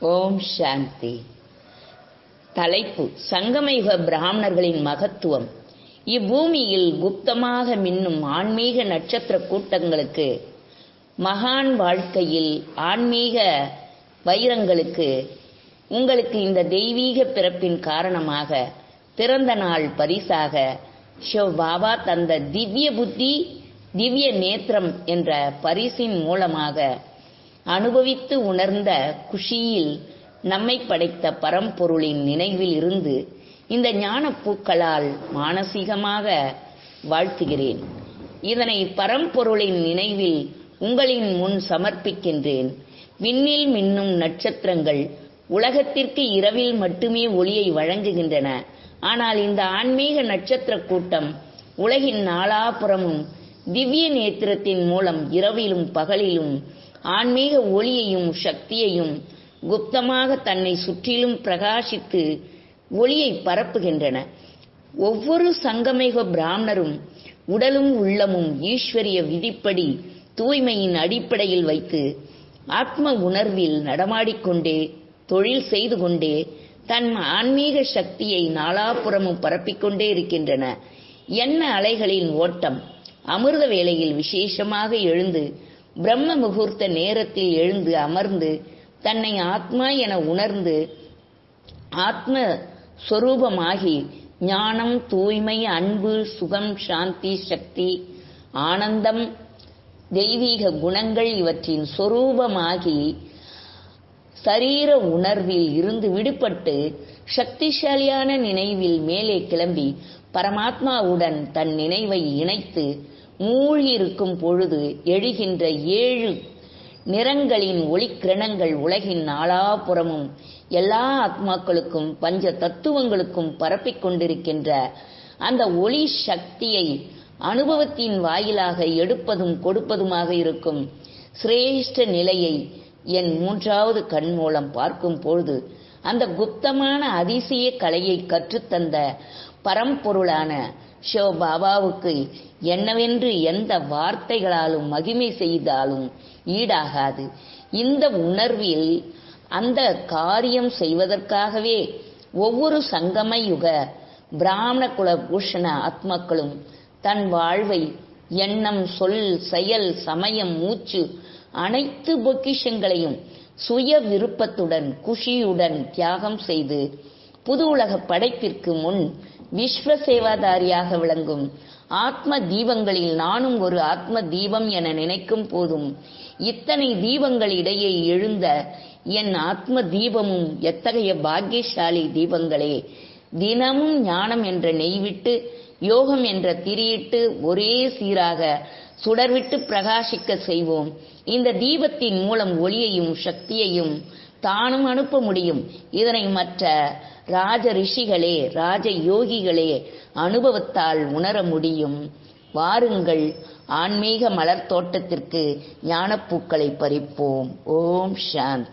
ஓம் சாந்தி. தலைப்பு சங்கமயுக பிராமணர்களின் மகத்துவம். இப்பூமியில் குப்தமாக மின்னும் ஆன்மீக நட்சத்திர கூட்டங்களுக்கு மகான் வாழ்க்கையில் ஆன்மீக வைரங்களுக்கு உங்களுக்கு இந்த தெய்வீக பிறப்பின் காரணமாக பிறந்த நாள் பரிசாக ஷிவ் பாபா தந்த திவ்ய புத்தி திவ்ய நேத்திரம் என்ற பரிசின் மூலமாக அனுபவித்து உணர்ந்த குஷியில் நம்மை படைத்த பரம்பொருளின் நினைவில் இருந்து இந்த ஞான பூக்களால் மானசீகமாக வாழ்த்துகிறேன். இதனை பரம்பொருளின் நினைவில் உங்களின் முன் சமர்ப்பிக்கின்றேன். விண்ணில் மின்னும் நட்சத்திரங்கள் உலகத்திற்கு இரவில் மட்டுமே ஒளியை வழங்குகின்றன. ஆனால் இந்த ஆன்மீக நட்சத்திர கூட்டம் உலகின் நாலாபுறமும் திவ்ய நேத்திரத்தின் மூலம் இரவிலும் பகலிலும் ஆன்மீக ஒளியையும் சக்தியையும் குப்தமாக தன்னை சுற்றிலும் பிரகாசித்து ஒளியை பரப்புகின்றன. ஒவ்வொரு சங்கமேக பிராமணரும் உடலும் உள்ளமும் ஈஸ்வரிய விதிப்படி தூய்மையின் அடிப்படையில் வைத்து ஆத்ம உணர்வில் நடமாடிக்கொண்டே தொழில் செய்து கொண்டே தன் ஆன்மீக சக்தியை நாலாபுறமும் பரப்பிக்கொண்டே இருக்கின்றன. என்ன அலைகளின் ஓட்டம் அமிர்த வேளையில் விசேஷமாக எழுந்து பிரம்ம முகூர்த்த நேரத்தில் எழுந்து அமர்ந்து தன்னை ஆத்மா என உணர்ந்து ஆத்ம ஸ்வரூபமாகி ஞானம் தூய்மை அன்பு சுகம் சாந்தி சக்தி ஆனந்தம் தெய்வீக குணங்கள் இவற்றின் சொரூபமாகி சரீர உணர்வில் இருந்து விடுபட்டு சக்திசாலியான நினைவில் மேலே கிளம்பி பரமாத்மாவுடன் தன் நினைவை இணைத்து மூழ்கியிருக்கும் பொழுது எழுகின்ற ஏழு நிறங்களின் ஒளிக்கிரணங்கள் உலகின் நாலாபுறமும் எல்லா ஆத்மாக்களுக்கும் பஞ்ச தத்துவங்களுக்கும் பரப்பிக் கொண்டிருக்கின்ற அந்த ஒளி சக்தியை அனுபவத்தின் வாயிலாக எடுப்பதும் கொடுப்பதுமாக இருக்கும். சிரேஷ்ட நிலையை என் மூன்றாவது கண் மூலம் பார்க்கும் பொழுது அந்த குப்தமான அதிசய கலையை கற்றுத்தந்த பரம்பொருளான ஷோ பாபாவுக்கு என்னவென்று எந்த வார்த்தைகளாலும் மகிமை செய்தாலும் ஈடாகாது. இந்த உணர்வில் அந்த காரியம் செய்வதற்காகவே ஒவ்வொரு சங்கம யுக பிராமண குல பூஷண ஆத்மக்களும் தன் வாழ்வை எண்ணம் சொல் செயல் சமயம் மூச்சு அனைத்து பொக்கிஷங்களையும் சுய விருப்பத்துடன் குஷியுடன் தியாகம் செய்து புது உலக படைப்பிற்கு முன் விஸ்வ சேவாதாரியாக விளங்கும் ஆத்ம தீபங்களில் நானும் ஒரு ஆத்ம தீபம் என நினைக்கும் போதும் இத்தனை தீபங்களிடையே எழுந்த என் ஆத்ம தீபமும் எத்தகைய பாக்கியசாலி தீபங்களே? தினமும் ஞானம் என்ற நெய்விட்டு யோகம் என்ற திரியிட்டு ஒரே சீராக சுடர்விட்டு பிரகாசிக்க செய்வோம். இந்த தீபத்தின் மூலம் ஒளியையும் சக்தியையும் தானும் அனுப்ப முடியும். இதனை மற்ற ராஜ ரிஷிகளே ராஜ யோகிகளே அனுபவத்தால் உணர முடியும். வாருங்கள் ஆன்மீக மலர் தோட்டத்திற்கு ஞானப்பூக்களை பறிப்போம். ஓம் சாந்த்.